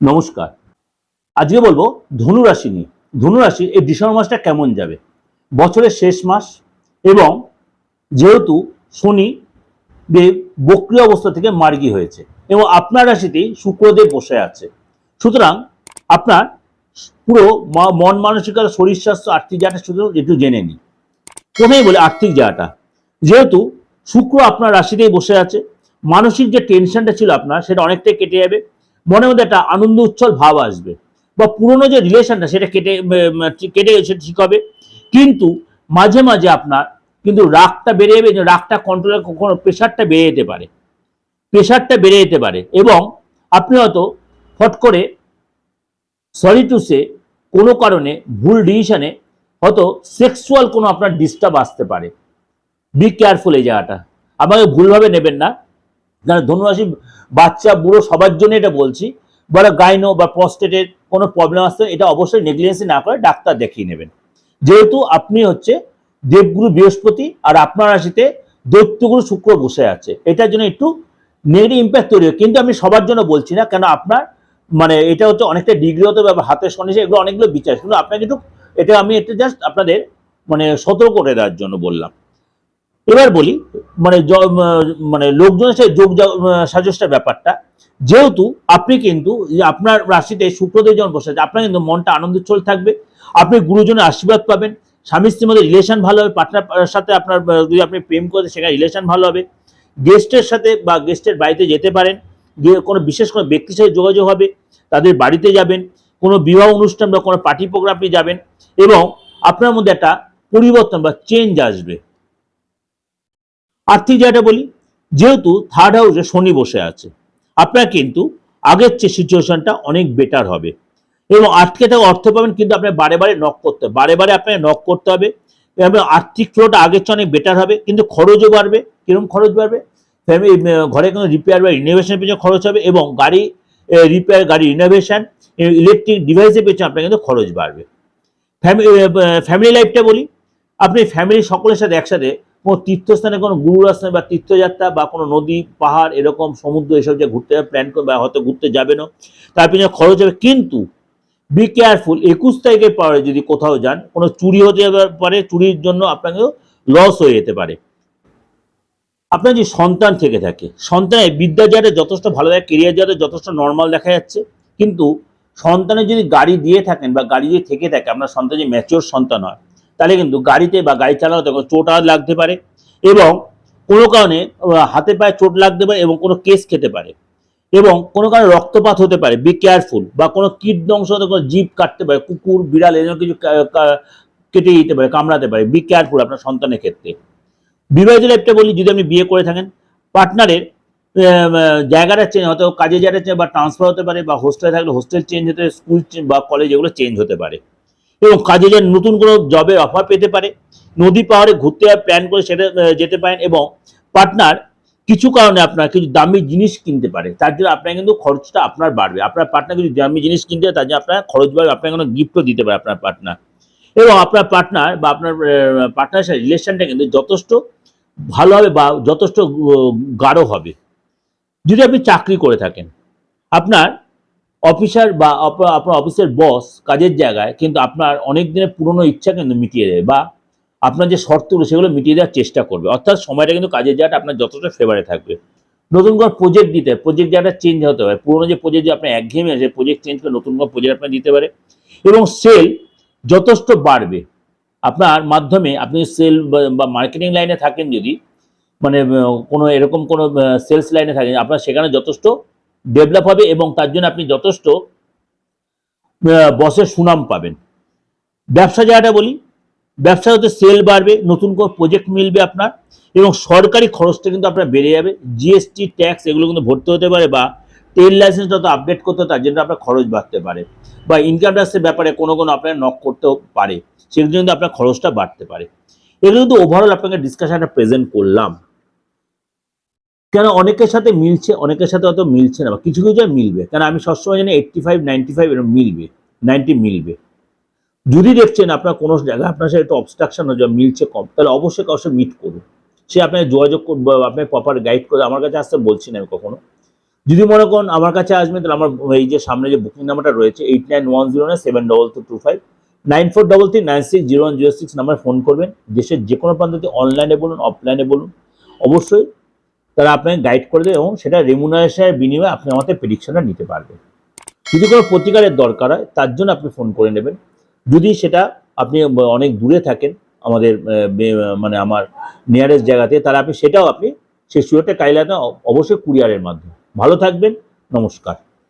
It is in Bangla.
নমস্কার। আজকে বলব ধনুরাশি নিয়ে। ধনুরাশি এই ডিসেম্বর মাসটা কেমন যাবে? বছরের শেষ মাস এবং যেহেতু শনি দেব বক্রিয় অবস্থা থেকে মার্গি হয়েছে এবং আপনার রাশিতেই শুক্রদেব বসে আছে। সুতরাং আপনার পুরো মন মানসিকতা, শরীর স্বাস্থ্য, আর্থিক জায়গাটা শুধু একটু জেনে নিই প্রথমেই বলি আর্থিক জায়গাটা। যেহেতু শুক্র আপনার রাশিতেই বসে আছে, মানসিক যে টেনশনটা ছিল আপনার, সেটা অনেকটাই কেটে যাবে। মনের মধ্যে একটা আনন্দ উচ্ছল ভাব আসবে। বা পুরনো যে রিলেশনটা, সেটা কেটে কেটে গেছে ঠিক হবে। কিন্তু মাঝে মাঝে আপনার কিন্তু রাগটা বেড়ে যাবে রাগটা কন্ট্রোলে কখনো প্রেশারটা বেড়ে যেতে পারে। প্রেশারটা বেড়ে যেতে পারে। এবং আপনি হয়তো ফট করে সরি টু সে কোনো কারণে ভুল ডিসিশনে হয়তো সেক্সুয়াল কোনো আপনার ডিস্টার্ব আসতে পারে। বি কেয়ারফুল এই জায়গাটা। আমাকে ভুলভাবে নেবেন না। যারা ধনুরাশি বাচ্চা, বুড়ো, সবার জন্য এটা বলছি। বা গাইনো বা প্রস্টেটের কোনো প্রবলেম আসতে এটা অবশ্যই নেগলিজেন্সি না করে ডাক্তার দেখিয়ে নেবেন। যেহেতু আপনি হচ্ছে দেবগুরু বৃহস্পতি আর আপনার রাশিতে দৈত্যগুরু শুক্র বসে আছে, এটার জন্য একটু নেগেটিভ ইম্প্যাক্ট তৈরি হয়। কিন্তু আমি সবার জন্য বলছি না, কেন আপনার মানে এটা হচ্ছে অনেকটা ডিগ্রি হতে পারে হাতের সন্দেশ এগুলো অনেকগুলো বিচার। কিন্তু আপনাকে একটু এটা আমি একটু জাস্ট আপনাদের মানে সতর্ক করে দেওয়ার জন্য বললাম। এবার বলি মানে মানে লোকজনের সাথে যোগ সাজসটার ব্যাপারটা। যেহেতু আপনি কিন্তু আপনার রাশিতে শুক্রদেব যখন বসে আছে, আপনার কিন্তু মনটা আনন্দোচ্ছল থাকবে। আপনি গুরুজনের আশীর্বাদ পাবেন। স্বামী স্ত্রীর মধ্যে রিলেশন ভালো হবে পার্টনার সাথে আপনার যদি আপনি প্রেম করতে সেখানে রিলেশন ভালো হবে। গেস্টের সাথে বা গেস্টের বাড়িতে যেতে পারেন। কোনো বিশেষ কোনো ব্যক্তির সাথে যোগাযোগ হবে, তাদের বাড়িতে যাবেন। কোনো বিবাহ অনুষ্ঠান বা কোনো পার্টি প্রোগ্রামে যাবেন। এবং আপনার মধ্যে একটা পরিবর্তন বা চেঞ্জ আসবে। আর্থিক জায়গাটা বলি, যেহেতু থার্ড হাউসে শনি বসে আছে, আপনার কিন্তু আগের চেয়ে সিচুয়েশনটা অনেক বেটার হবে। এবং আটকে থাকা অর্থ পাবেন কিন্তু আপনার বারে বারে নক করতে হবে। বারে বারে আপনাকে নক করতে হবে, এবং আর্থিক ফ্লোটা আগের চেয়ে অনেক বেটার হবে, কিন্তু খরচও বাড়বে। কীরকম খরচ বাড়বে? ফ্যামিলি ঘরে কোনো রিপেয়ার বা রিনোভেশনের পিছনে খরচ হবে, এবং গাড়ি রিপেয়ার গাড়ি রিনোভেশন ইলেকট্রিক ডিভাইসের পেছনে আপনার কিন্তু খরচ বাড়বে। ফ্যামিলি ফ্যামিলি লাইফটা বলি, আপনি ফ্যামিলি সকলের সাথে একসাথে কোনো তীর্থস্থানে কোনো গুরুর আশ্রমে বা তীর্থযাত্রা বা কোনো নদী, পাহাড়, এরকম সমুদ্র, এসব যে ঘুরতে যাবে প্ল্যান করবে বা হয়তো ঘুরতে যাবেনও তার পিছনে খরচ হবে। কিন্তু বি কেয়ারফুল একুশ তারিখের পরে যদি কোথাও যান, কোনো চুরি হতে পারে, চুরির জন্য আপনাকে লস হয়ে যেতে পারে। আপনার যে সন্তান থেকে থাকে, সন্তানের বিদ্যা যাতে যথেষ্ট ভালো থাকে কেরিয়ার যাতে যথেষ্ট নর্মাল দেখা যাচ্ছে, কিন্তু সন্তানের যদি গাড়ি দিয়ে থাকেন বা গাড়ি যদি থেকে থাকে, আপনার সন্তান যে ম্যাচিওর সন্তান হয় তাহলে কিন্তু গাড়িতে বা গাড়ি চালানোতে কোনো চোট লাগতে পারে এবং কোনো কারণে হাতে পায়ে চোট লাগতে পারে এবং কোনো কেস খেতে পারে এবং কোনো কারণে রক্তপাত হতে পারে বি কেয়ারফুল বা কোনো কীট ধ্বংস হতে কোনো জীব কাটতে পারে, কুকুর, বিড়াল এরকম কিছু কেটে দিতে পারে, কামড়াতে পারে বি কেয়ারফুল আপনার সন্তানের ক্ষেত্রে। বিবাহিত লাইফটা বলি, যদি আপনি বিয়ে করে থাকেন পার্টনারের জায়গাটা চেঞ্জ হয়তো কাজে জায়গাটা চেঞ্জ বা ট্রান্সফার হতে পারে বা হোস্টেলে থাকলে হোস্টেল চেঞ্জ হতে পারে স্কুল বা কলেজ এগুলো চেঞ্জ হতে পারে। এবং কাজে যে নতুন কোনো জবের অফার পেতে পারে, নদী পাহাড়ে ঘুরতে প্ল্যান করে সেটা যেতে পারেন এবং পার্টনার কিছু কারণে আপনার কিছু দামি জিনিস কিনতে পারে, তার জন্য আপনার কিন্তু খরচটা আপনার বাড়বে, আপনার পার্টনার কিছু দামি জিনিস কিনতে তার জন্য আপনার খরচ বাড়বে আপনার কোনো গিফটও দিতে পারে আপনার পার্টনার এবং আপনার পার্টনার বা আপনার পার্টনার সাথে রিলেশনটা কিন্তু যথেষ্ট ভালো হবে বা যথেষ্ট গাঢ় হবে। যদি আপনি চাকরি করে থাকেন, আপনার অফিসার বা আপনার অফিসের বস কাজের জায়গায় কিন্তু আপনার অনেক দিনের পুরনো ইচ্ছা কিন্তু মিটিয়ে দেবে বা আপনার যে শর্তগুলো সেগুলো মিটিয়ে দেওয়ার চেষ্টা করবে। অর্থাৎ সময়টা কিন্তু কাজের জায়গাটা আপনার যতটা ফেভারে থাকবে। নতুন করে প্রজেক্ট দিতে প্রজেক্ট জায়গাটা চেঞ্জ হতে পারে পুরোনো যে প্রজেক্ট যে আপনার একঘেয়েমি আছে প্রজেক্ট চেঞ্জ করে নতুন করে প্রজেক্ট আপনার দিতে পারে। এবং সেল যথেষ্ট বাড়বে। আপনার মাধ্যমে আপনি সেল বা মার্কেটিং লাইনে থাকেন যদি মানে কোনো এরকম কোনো সেলস লাইনে থাকেন, আপনার সেখানে যথেষ্ট ডেভেলপ হবে এবং তার জন্য আপনি যথেষ্ট বসের সুনাম পাবেন। ব্যবসা জায়গাটা বলি ব্যবসা হতে সেল বাড়বে, নতুন করে প্রজেক্ট মিলবে আপনার এবং সরকারি খরচটা কিন্তু আপনার বেড়ে যাবে। জিএসটি ট্যাক্স এগুলো কিন্তু ভরতে হতে পারে বা তেল লাইসেন্স যত আপডেট করতে তার জন্য আপনার খরচ বাড়তে পারে বা ইনকাম ট্যাক্সের ব্যাপারে কোনো কোনো আপনার নক করতেও পারে। সেগুলো কিন্তু আপনার খরচটা বাড়তে পারে। এগুলো কিন্তু ওভারঅল আপনাকে ডিসকাশনটা প্রেজেন্ট করলাম। কেন অনেকের সাথে মিলছে, অনেকের সাথে অত মিলছে না, বা কিছু কিছু মিলবে। কেন আমি সবসময় জানি এইট্টি ফাইভ নাইনটি ফাইভ এরকম মিলবে নাইনটি মিলবে। যদি দেখছেন আপনার কোনো জায়গায় আপনার সাথে একটু অবস্ট্রাকশন হচ্ছে মিলছে কম, তাহলে অবশ্যই কারোর মিট করুন। সে আপনাকে যোগাযোগ করবে আপনাকে প্রপার গাইড করে আমার কাছে আসতে বলছি না আমি কখনো। যদি মনে করেন আমার কাছে আসবেন তাহলে আমার এই যে সামনে যে বুকিং নাম্বারটা রয়েছে eight nine one zero nine seven double two two five nine four double three nine six zero one zero six number phone করবেন। দেশের যে কোনো প্রান্ততে অনলাইনে বলুন অফলাইনে বলুন। অবশ্যই তারা আপনাকে গাইড করে দেবে এবং সেটা রেমুনারেশনের বিনিময়ে আপনি আমাদের প্রেডিকশনটা নিতে পারবেন। যদি কোনো প্রতিকারের দরকার হয়, তার জন্য আপনি ফোন করে নেবেন। যদি সেটা আপনি অনেক দূরে থাকেন, আমাদের মানে আমার নিয়ারেস্ট জায়গাতে তারা আপনি সেটাও আপনি, সেই সুযোগটা কাইলে অবশ্যই কুরিয়ারের মাধ্যমে। ভালো থাকবেন, নমস্কার।